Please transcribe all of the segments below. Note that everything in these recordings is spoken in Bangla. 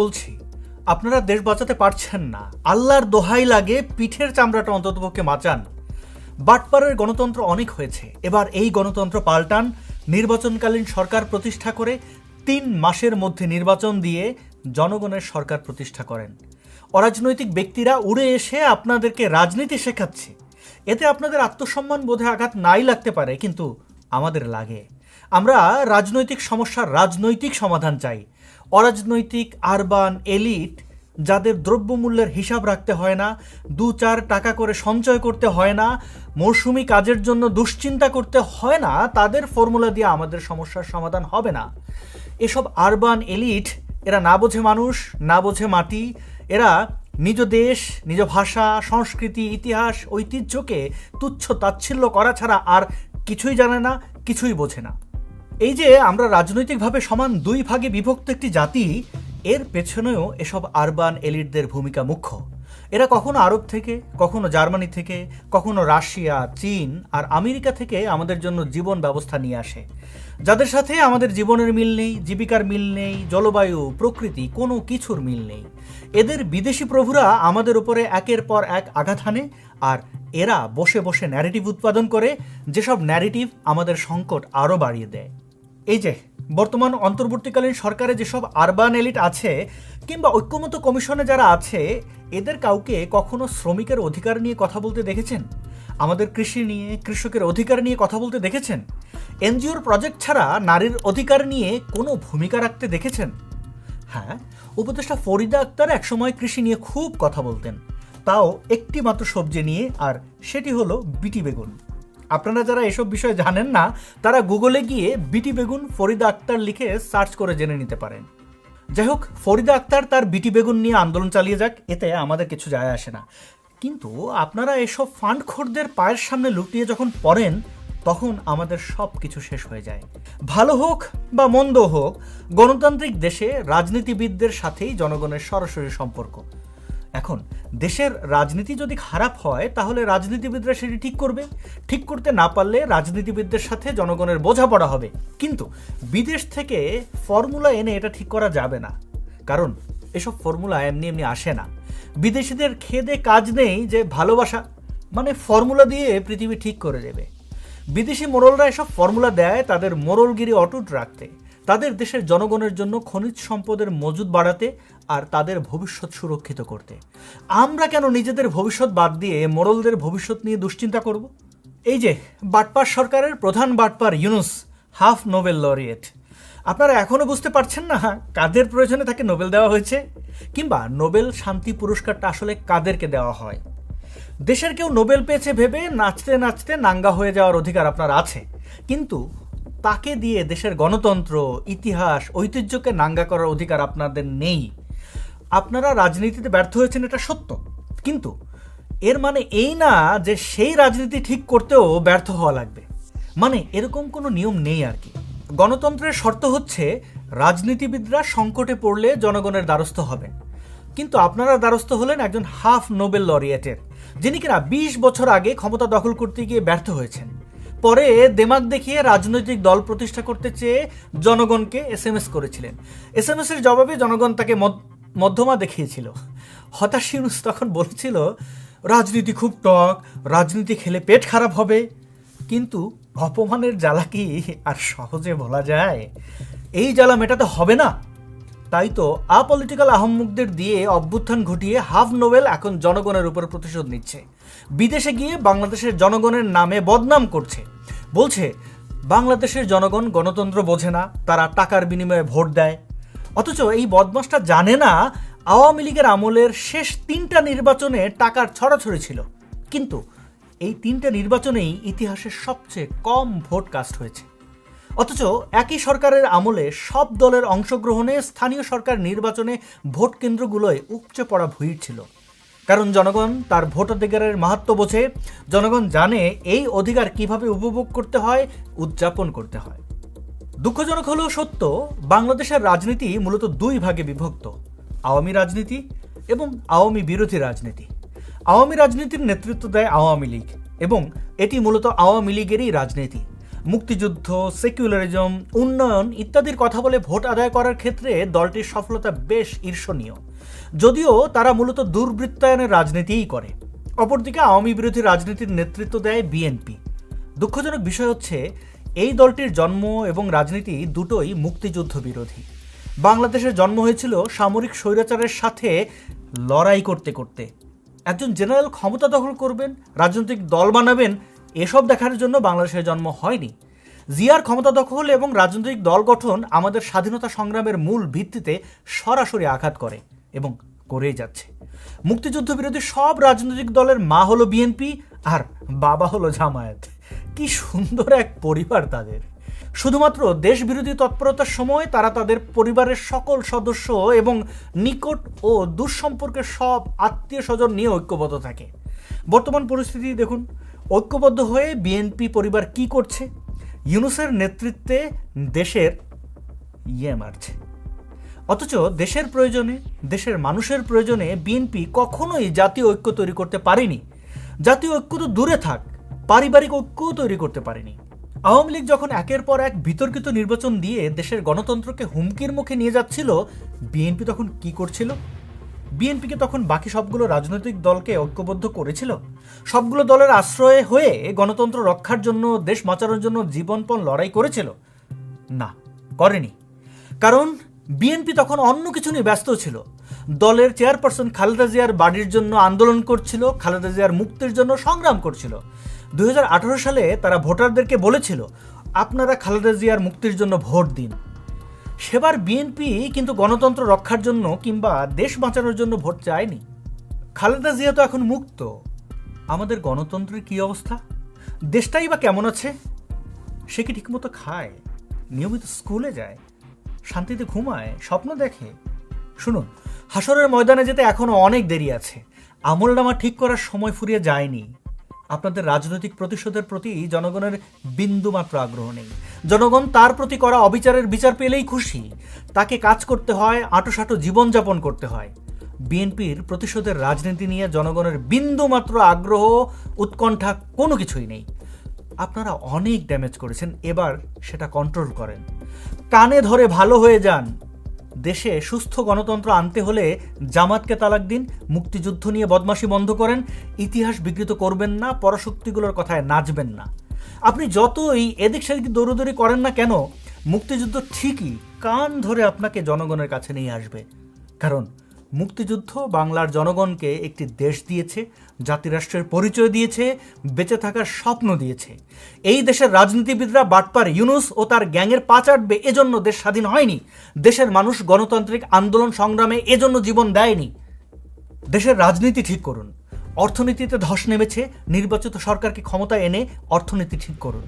বলছি, আপনারা দেশ বাঁচাতে পারছেন না। আল্লাহর দোহাই লাগে পিঠের চামড়াটা অন্ততপক্ষে বাঁচান বাটপাড়ের গণতন্ত্র অনেক হয়েছে। এবার এই গণতন্ত্র পাল্টান, নির্বাচনকালীন সরকার প্রতিষ্ঠা করে তিন মাসের মধ্যে নির্বাচন দিয়ে জনগণের সরকার প্রতিষ্ঠা করেন। অরাজনৈতিক ব্যক্তিরা উড়ে এসে আপনাদেরকে রাজনীতি শেখাচ্ছে। এতে আপনাদের আত্মসম্মান বোধে আঘাত নাই লাগতে পারে, কিন্তু আমাদের লাগে। আমরা রাজনৈতিক সমস্যার রাজনৈতিক সমাধান চাই। অরাজনৈতিক আরবান এলিট যাদের দ্রব্যমূল্যের হিসাব রাখতে হয় না দু চার টাকা করে সঞ্চয় করতে হয় না, মৌসুমি কাজের জন্য দুশ্চিন্তা করতে হয় না, তাদের ফর্মুলা দিয়ে আমাদের সমস্যার সমাধান হবে না। এসব আরবান এলিট, এরা না বোঝে মানুষ, না বোঝে মাটি, এরা নিজ দেশ, নিজ ভাষা, সংস্কৃতি, ইতিহাস, ঐতিহ্যকে তুচ্ছ তাচ্ছিল্য করা ছাড়া আর কিছুই জানে না, কিছুই বোঝে না। এই যে আমরা রাজনৈতিকভাবে সমান দুই ভাগে বিভক্ত একটি জাতি, এর পেছনেও এসব আরবান এলিটদের ভূমিকা মুখ্য। এরা কখনো আরব থেকে, কখনো জার্মানি থেকে, কখনো রাশিয়া, চীন আর আমেরিকা থেকে আমাদের জন্য জীবন ব্যবস্থা নিয়ে আসে। যাদের সাথে আমাদের জীবনের মিল নেই, জীবিকার মিল নেই, জলবায়ু, প্রকৃতি, কোনো কিছুর মিল নেই। এদের বিদেশি প্রভুরা আমাদের উপরে একের পর এক আঘাত হানে আর এরা বসে বসে ন্যারেটিভ উৎপাদন করে, যেসব ন্যারেটিভ আমাদের সংকট আরও বাড়িয়ে দেয়। এই যে, বর্তমান অন্তর্বর্তীকালীন সরকারে যেসব আরবান এলিট আছে কিংবা ঐক্যমত কমিশনে যারা আছে, এদের কাউকে কখনো শ্রমিকের অধিকার নিয়ে কথা বলতে দেখেছেন? আমাদের কৃষি নিয়ে, কৃষকের অধিকার নিয়ে কথা বলতে দেখেছেন? এনজিওর প্রজেক্ট ছাড়া নারীর অধিকার নিয়ে কোনো ভূমিকা রাখতে দেখেছেন? হ্যাঁ উপদেষ্টা ফরিদা আক্তার একসময় কৃষি নিয়ে খুব কথা বলতেন। তাও একটি মাত্র সবজি নিয়ে, আর সেটি হলো বিটি বেগুন। আপনারা যারা এসব বিষয় জানেন না, তারা গুগলে গিয়ে বিটি বেগুন ফরিদা আক্তার লিখে সার্চ করে জেনে নিতে পারেন। যাই হোক ফরিদা আক্তার তার বিটি বেগুন নিয়ে আন্দোলন চালিয়ে যাক, এতে আমাদের কিছু যায় আসে না। কিন্তু আপনারা এসব ফান্ড খোরদের পায়ের সামনে লুটিয়ে যখন পড়েন, তখন আমাদের সব কিছু শেষ হয়ে যায়। ভালো হোক বা মন্দ হোক, গণতান্ত্রিক দেশে রাজনীতিবিদদের সাথেই জনগণের সরাসরি সম্পর্ক। এখন, দেশের রাজনীতি যদি খারাপ হয়, তাহলে রাজনীতিবিদরা সেটি ঠিক করবে। ঠিক করতে না পারলে রাজনীতিবিদদের সাথে জনগণের বোঝাপড়া হবে। কিন্তু বিদেশ থেকে ফর্মুলা এনে এটা ঠিক করা যাবে না। কারণ, এসব ফর্মুলা এমনি এমনি আসে না। বিদেশিদের খেদে কাজ নেই যে ভালোবাসা মানে ফর্মুলা দিয়ে পৃথিবী ঠিক করে দেবে। বিদেশি মোড়লরা এসব ফর্মুলা দেয় তাদের মোড়লগিরি অটুট রাখতে। তাদের দেশের জনগণের জন্য খনিজ সম্পদের মজুদ বাড়াতে আর তাদের ভবিষ্যৎ সুরক্ষিত করতে। আমরা কেন নিজেদের ভবিষ্যৎ বাদ দিয়ে মোড়লদের ভবিষ্যৎ নিয়ে দুশ্চিন্তা করব? এই যে, বাটপার সরকারের প্রধান বাটপার ইউনুস, হাফ নোবেল লরিয়েট। আপনারা এখনও বুঝতে পারছেন না কাদের প্রয়োজনে তাকে নোবেল দেওয়া হয়েছে? কিংবা নোবেল শান্তি পুরস্কারটা আসলে কাদেরকে দেওয়া হয়? দেশের কেউ নোবেল পেয়েছে ভেবে নাচতে নাচতে নাঙ্গা হয়ে যাওয়ার অধিকার আপনার আছে। কিন্তু তাকে দিয়ে দেশের গণতন্ত্র, ইতিহাস, ঐতিহ্যকে নাঙ্গা করার অধিকার আপনাদের নেই। আপনারা রাজনীতিতে ব্যর্থ হয়েছেন এটা সত্য। কিন্তু এর মানে এই না যে সেই রাজনীতি ঠিক করতেও ব্যর্থ হওয়া লাগবে। মানে এরকম কোনো নিয়ম নেই আর কি। গণতন্ত্রের শর্ত হচ্ছে রাজনীতিবিদরা সংকটে পড়লে জনগণের দ্বারস্থ হবেন। কিন্তু আপনারা দ্বারস্থ হলেন একজন হাফ নোবেল লরিয়েটের, যিনি কিনা বিশ বছর আগে ক্ষমতা দখল করতে গিয়ে ব্যর্থ হয়েছেন। পরে দেমাগ দেখিয়ে রাজনৈতিক দল প্রতিষ্ঠা করতে চেয়ে জনগণকে এস এম এস করেছিলেন। এস এম এস এর জবাবে জনগণ তাকে মধ্যমা দেখিয়েছিল। হতাশ ইউনুস তখন বলেছিল, রাজনীতি খুব টক, রাজনীতি খেলে পেট খারাপ হবে। কিন্তু অপমানের জ্বালা কি আর সহজে বলা যায়? এই জ্বালা মেটাতে হবে না। তাই তো আপলিটিক্যাল আহম্মুকদের দিয়ে অভ্যুত্থান ঘটিয়ে হাফ নোবেল এখন জনগণের উপর প্রতিশোধ নিচ্ছে। বিদেশে গিয়ে বাংলাদেশের জনগণের নামে বদনাম করছে। বলছে, বাংলাদেশের জনগণ গণতন্ত্র বোঝে না, তারা টাকার বিনিময়ে ভোট দেয় অথচ এই বদমাসটা জানে না আওয়ামী লীগের আমলের শেষ তিনটা নির্বাচনে টাকার ছড়াছড়ি ছিল। কিন্তু এই তিনটা নির্বাচনেই ইতিহাসের সবচেয়ে কম ভোট কাস্ট হয়েছে। অথচ একই সরকারের আমলে সব দলের অংশগ্রহণে স্থানীয় সরকার নির্বাচনে ভোট কেন্দ্রগুলোয় উপচে পড়া ভিড় ছিল। কারণ জনগণ তার ভোটাধিকারের মাহাত্ম বোঝে, জনগণ জানে এই অধিকার কীভাবে উপভোগ করতে হয়, উদযাপন করতে হয়। দুঃখজনক হলেও সত্য, বাংলাদেশের রাজনীতি মূলত দুই ভাগে বিভক্ত, আওয়ামী রাজনীতি এবং আওয়ামী বিরোধী রাজনীতি। আওয়ামী রাজনীতির নেতৃত্ব দেয় আওয়ামী লীগ এবং এটি মূলত আওয়ামী লীগেরই রাজনীতি। মুক্তিযুদ্ধ, সেকুলারিজম, উন্নয়ন ইত্যাদির কথা বলে ভোট আদায় করার ক্ষেত্রে দলটির সফলতা বেশ ঈর্ষণীয়। যদিও তারা মূলত দুর্বৃত্তায়নের রাজনীতিই করে। অপরদিকে আওয়ামী বিরোধী রাজনীতির নেতৃত্ব দেয় বিএনপি। দুঃখজনক বিষয় হচ্ছে এই দলটির জন্ম এবং রাজনীতি দুটোই মুক্তিযুদ্ধ বিরোধী। বাংলাদেশের জন্ম হয়েছিল সামরিক স্বৈরাচারের সাথে লড়াই করতে করতে। একজন জেনারেল ক্ষমতা দখল করবেন, রাজনৈতিক দল বানাবেন, এসব দেখার জন্য বাংলাদেশের জন্ম হয়নি। জিয়ার ক্ষমতা দখল এবং রাজনৈতিক দল গঠন আমাদের স্বাধীনতা সংগ্রামের মূল ভিত্তিতে সরাসরি আঘাত করে এবং করেই যাচ্ছে। মুক্তিযুদ্ধ বিরোধী সব রাজনৈতিক দলের মা হলো বিএনপি আর বাবা হলো জামায়াত। কি সুন্দর এক পরিবার তাদের। শুধুমাত্র দেশ বিরোধী তৎপরতার সময় তারা তাদের পরিবারের সকল সদস্য এবং নিকট ও দুঃসম্পর্কের সব আত্মীয় স্বজন নিয়ে ঐক্যবদ্ধ থাকে। বর্তমান পরিস্থিতি দেখুন, ঐক্যবদ্ধ হয়ে বিএনপি পরিবার কি করছে? ইউনুসের নেতৃত্বে দেশের ইয়ে মারছে। অথচ দেশের প্রয়োজনে, দেশের মানুষের প্রয়োজনে বিএনপি কখনোই জাতীয় ঐক্য তৈরি করতে পারেনি। জাতীয় ঐক্য তো দূরে থাক পারিবারিক ঐক্য তৈরি করতে পারেনি। আওয়ামী লীগ যখন একের পর এক বিতর্কিত নির্বাচন দিয়ে দেশের গণতন্ত্রকে হুমকির মুখে নিয়ে যাচ্ছিল, বিএনপি তখন কি করছিল? বিএনপিকে তখন বাকি সবগুলো রাজনৈতিক দলকে ঐক্যবদ্ধ করেছিল? সবগুলো দলের আশ্রয়ে হয়ে গণতন্ত্র রক্ষার জন্য, দেশ বাঁচানোর জন্য জীবনপণ লড়াই করেছিল? না, করেনি। কারণ বিএনপি তখন অন্য কিছু নিয়ে ব্যস্ত ছিল। দলের চেয়ারপারসন খালেদা জিয়ার বাড়ির জন্য আন্দোলন করছিল, খালেদা জিয়ার মুক্তির জন্য সংগ্রাম করছিল। দুই হাজার আঠারো সালে তারা ভোটারদেরকে বলেছিল, আপনারা খালেদা জিয়ার মুক্তির জন্য ভোট দিন। সেবার বিএনপি কিন্তু গণতন্ত্র রক্ষার জন্য কিংবা দেশ বাঁচানোর জন্য ভোট চায়নি। খালেদা জিয়া তো এখন মুক্ত। আমাদের গণতন্ত্রের কি অবস্থা? দেশটাই বা কেমন আছে? সে কি ঠিকমতো খায়? নিয়মিত স্কুলে যায়? শান্তিতে ঘুমায়? স্বপ্ন দেখে? শুনুন হাসরের ময়দানে যেতে এখনও অনেক দেরি আছে। আমল নামা ঠিক করার সময় ফুরিয়ে যায়নি। আপনাদের রাজনৈতিক প্রতিশোধের প্রতি জনগণের বিন্দুমাত্র আগ্রহ নেই। জনগণ তার প্রতি করা অবিচারের বিচার পেলেই খুশি। তাকে কাজ করতে হয়, আঁটোসাঁটো জীবনযাপন করতে হয়। বিএনপির প্রতিশোধের রাজনীতি নিয়ে জনগণের বিন্দুমাত্র আগ্রহ, উৎকণ্ঠা কোনো কিছুই নেই। আপনারা অনেক ড্যামেজ করেছেন, এবার সেটা কন্ট্রোল করেন। কানে ধরে ভালো হয়ে যান দেশে সুস্থ গণতন্ত্র আনতে হলে জামাতকে তালাক দিন, মুক্তিযুদ্ধ নিয়ে বদমাশি বন্ধ করেন, ইতিহাস বিকৃত করবেন না, পরশক্তিগুলোর কথায় নাচবেন না। আপনি যতই এদিক সেদিক দৌড়োদৌড়ি করেন না কেন, মুক্তিযুদ্ধ ঠিকই কান ধরে আপনাকে জনগণের কাছে নিয়ে আসবে। কারণ মুক্তিযুদ্ধ বাংলার জনগণকে একটি দেশ দিয়েছে, জাতিরাষ্ট্রের পরিচয় দিয়েছে, বেঁচে থাকার স্বপ্ন দিয়েছে। এই দেশের রাজনীতিবিদরা বাটপার ইউনুস ও তার গ্যাংয়ের পা চাটবে এজন্য দেশ স্বাধীন হয়নি। দেশের মানুষ গণতান্ত্রিক আন্দোলন সংগ্রামে এজন্য জীবন দেয়নি। দেশের রাজনীতি ঠিক করুন। অর্থনীতিতে ধস নেমেছে, নির্বাচিত সরকারকে ক্ষমতা এনে অর্থনীতি ঠিক করুন।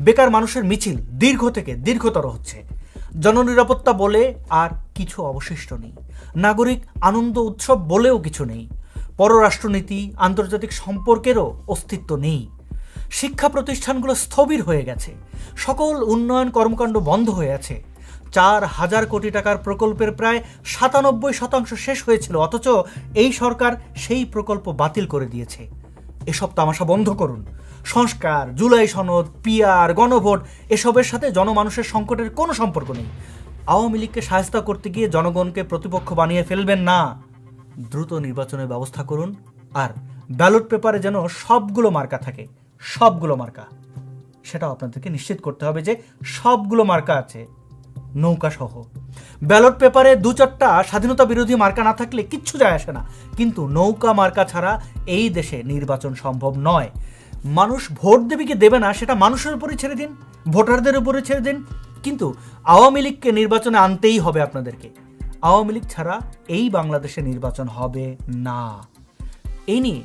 বেকার মানুষের মিছিল দীর্ঘ থেকে দীর্ঘতর হচ্ছে। জননিরাপত্তা বলে আর কিছু অবশিষ্ট নেই। নাগরিক আনন্দ উৎসব বলেও কিছু নেই। পররাষ্ট্রনীতি, আন্তর্জাতিক সম্পর্কেরও অস্তিত্ব নেই। শিক্ষা প্রতিষ্ঠানগুলো স্থবির হয়ে গেছে। সকল উন্নয়ন কর্মকাণ্ড বন্ধ হয়ে আছে। চার হাজার কোটি টাকার প্রকল্পের প্রায় সাতানব্বই শতাংশ শেষ হয়েছিল, অথচ এই সরকার সেই প্রকল্প বাতিল করে দিয়েছে। এসব তামাশা বন্ধ করুন। সংস্কার, জুলাই সনদ পিয়ার গণভোট, এসবের সাথে জনমানুষের সংকটের কোনো সম্পর্ক নেই। আওয়ামী লীগকে সাহায্য করতে গিয়ে জনগণকে প্রতিপক্ষ বানিয়ে ফেলবেন না। দ্রুত নির্বাচনের ব্যবস্থা করুন আর ব্যালট পেপারে যেন সবগুলো মার্কা থাকে, সবগুলো মার্কা। সেটাও আপনাদেরকে নিশ্চিত করতে হবে যে সবগুলো মার্কা আছে নৌকা সহ ব্যালট পেপারে দু চারটা স্বাধীনতা বিরোধী মার্কা না থাকলে কিচ্ছু যায় আসে না। কিন্তু নৌকা মার্কা ছাড়া এই দেশে নির্বাচন সম্ভব নয়। মানুষ ভোট দেবে কি দেবে না, সেটা মানুষের উপরে ছেড়ে দিন, ভোটারদের উপরে ছেড়ে দিন। কিন্তু আওয়ামী লীগকে নির্বাচনে আনতেই হবে আপনাদেরকে। আওয়ামী লীগ ছাড়া এই বাংলাদেশে নির্বাচন হবে না। এই নিয়ে